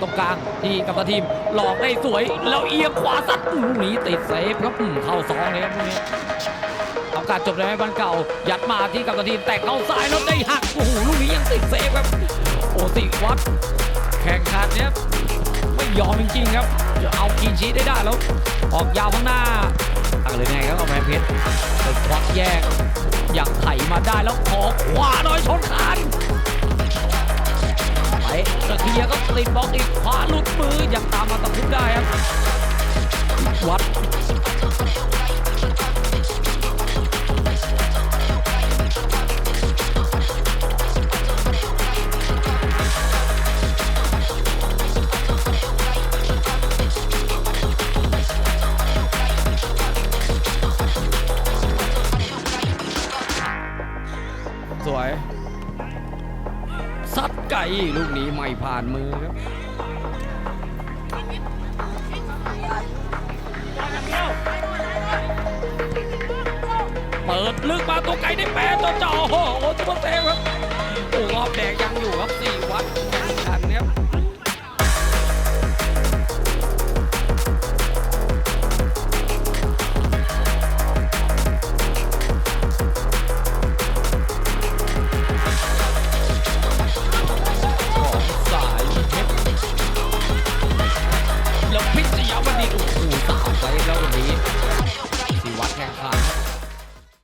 ตรงกลางที่กัปตันทีมหลอกได้สวย แล้วเอียงขวาสัดอื้อหนีติดเซฟครับเข้าสองเลยครับตรงนี้โอกาสจบในบ้านเก่า ยัดมาที่กัปตันทีมแตกเข้าซ้ายแล้วได้หักโอ้โหลูกนี้ยังติดเซฟครับโอติวัดแข่งขันเนี้ยไม่ยอมจริงๆครับจะเอากินชีสได้ได้แล้ว ออกยาวข้างหน้าตักเลยไงครับเอาแมนเพชรควักแยกอยากไถมาได้แล้วขอขวาน่อยชนคาน เทียก็ติดบล็อกอีกขวาหลุดมือยังตามมาตะคุบได้ครับ วัดสวย ซัดไก่ลูกนี้ไม่ผ่านมือครับเปิดลึกมาตัวไก่ได้แปรตัวจ่อโอ้โหจุ๊บเซฟครับโอ้รอบแดงยังอยู่ครับสี่วัด 没事要不你给我